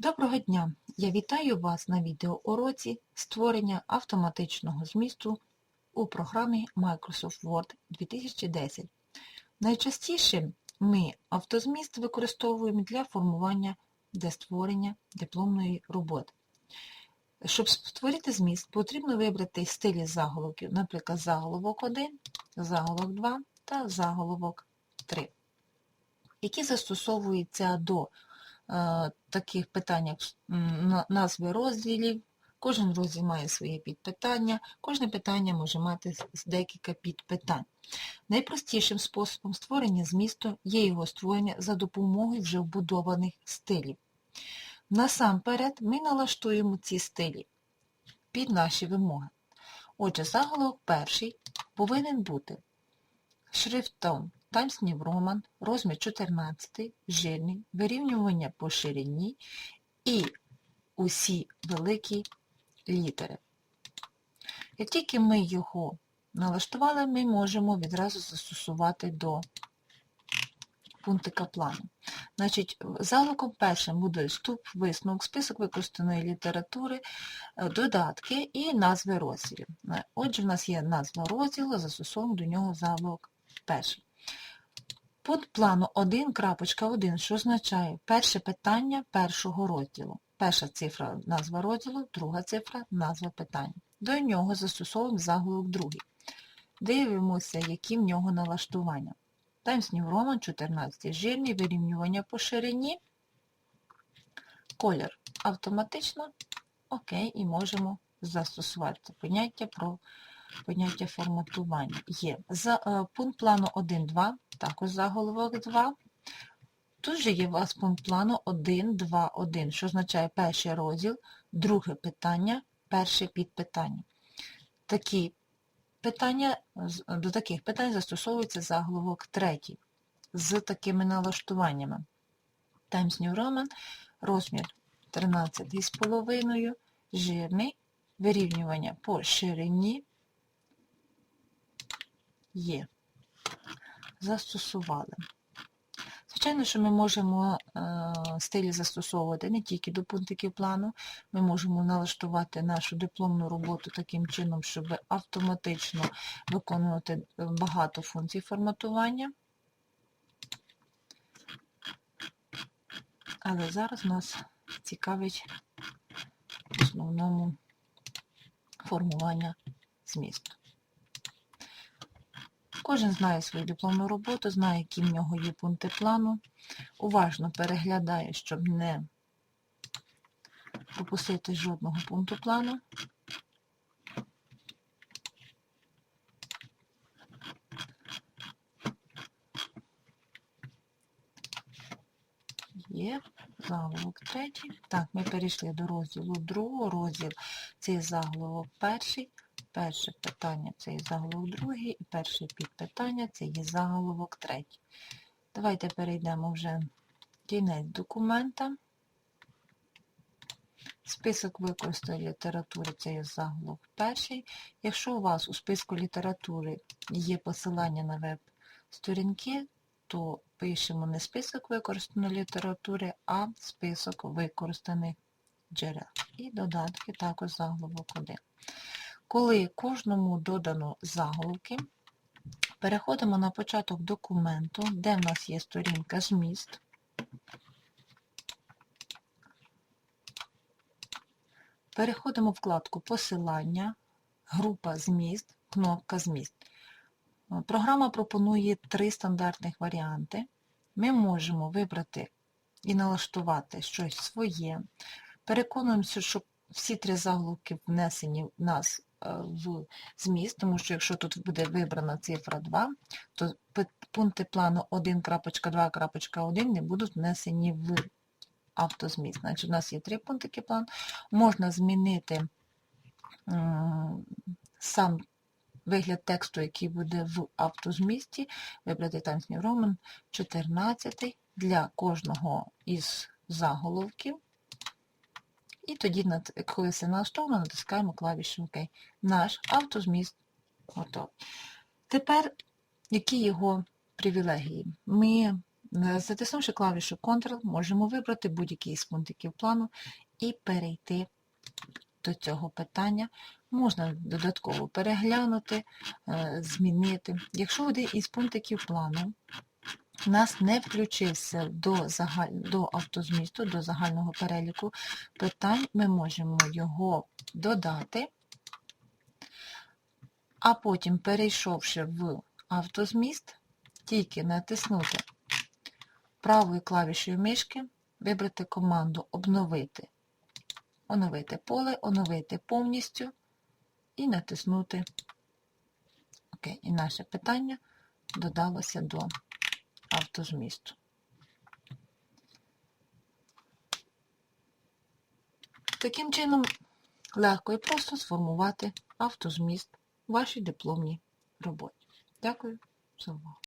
Доброго дня! Я вітаю вас на відеоуроці створення автоматичного змісту у програмі Microsoft Word 2010. Найчастіше ми автозміст використовуємо для формування для створення дипломної роботи. Щоб створити зміст, потрібно вибрати стилі заголовків, наприклад, заголовок 1, заголовок 2 та заголовок 3, які застосовуються до таких питань, як назви розділів. Кожен розділ має свої підпитання, кожне питання може мати декілька підпитань. Найпростішим способом створення змісту є його створення за допомогою вже вбудованих стилів. Насамперед ми налаштуємо ці стилі під наші вимоги. Отже, заголовок перший повинен бути шрифтом New Roman, розмір 14, жирний, вирівнювання по ширині і усі великі літери. Як тільки ми його налаштували, ми можемо відразу застосувати до пунктика плану. Значить, заголовком першим буде вступ, висновок, список використаної літератури, е, додатки і назви розділів. Е, Отже, в нас є назва розділу, застосовуємо до нього заголовок перший. Пункт плану 1.1, що означає перше питання першого розділу. Перша цифра назва розділу, друга цифра назва питання. До нього застосовуємо заголовок другий. Дивимося, які в нього налаштування. Times New Roman 14 жирний, вирівнювання по ширині, колір автоматично, окей, і можемо застосувати поняття про поняття форматування. Є. За, е, пункт плану 1.2, також заголовок 2. Тут же є у вас пункт плану 1.2.1, що означає перший розділ, друге питання, перше підпитання. Такі питання, до таких питань застосовується заголовок третій з такими налаштуваннями. Times New Roman, розмір 13,5, жирний, вирівнювання по ширині є. Застосували. Звичайно, що ми можемо е, стилі застосовувати не тільки до пунктиків плану, ми можемо налаштувати нашу дипломну роботу таким чином, щоб автоматично виконувати е, багато функцій форматування. Але зараз нас цікавить в основному формування змісту. Кожен знає свою дипломну роботу, знає, які в нього є пункти плану. Уважно переглядає, щоб не пропустити жодного пункту плану. Є заголовок третій. Так, ми перейшли до розділу другого. Розділ це є заголовок перший. Перше питання це є заголовок другий, і перше підпитання це є заголовок третій. Давайте перейдемо вже кінець документа. Список використаної літератури це є заголовок перший. Якщо у вас у списку літератури є посилання на веб-сторінки, то пишемо не список використаної літератури, а список використаних джерел. І додатки також заголовок 1. Коли кожному додано заголовки, переходимо на початок документу, де в нас є сторінка зміст. Переходимо в вкладку Посилання, група зміст, кнопка зміст. Програма пропонує три стандартних варіанти. Ми можемо вибрати і налаштувати щось своє. Переконуємося, що всі три заголовки внесені в нас е, в зміст, тому що якщо тут буде вибрана цифра 2, то пункти плану 1.2.1 не будуть внесені в автозміст. Значить, у нас є три пунктики плану. Можна змінити сам вигляд тексту, який буде в автозмісті, вибрати Times New Roman 14 для кожного із заголовків. І тоді, коли все налаштовано, натискаємо клавішу ОК. Наш автозміст готовий. Тепер, які його привілегії? Ми Е, Затиснувши клавішу Ctrl, можемо вибрати будь-який із пунктиків плану і перейти до цього питання. Можна додатково переглянути, е, змінити. Якщо один із пунктиків плану у нас не включився до, загаль... до автозмісту, до загального переліку питань, ми можемо його додати, а потім, перейшовши в автозміст, тільки натиснути правою клавішою мишки, вибрати команду Обновити, оновити поле, оновити повністю і натиснути. ОК. І наше питання додалося до автозмісту. Таким чином, легко і просто сформувати автозміст вашій дипломній роботі. Дякую за увагу.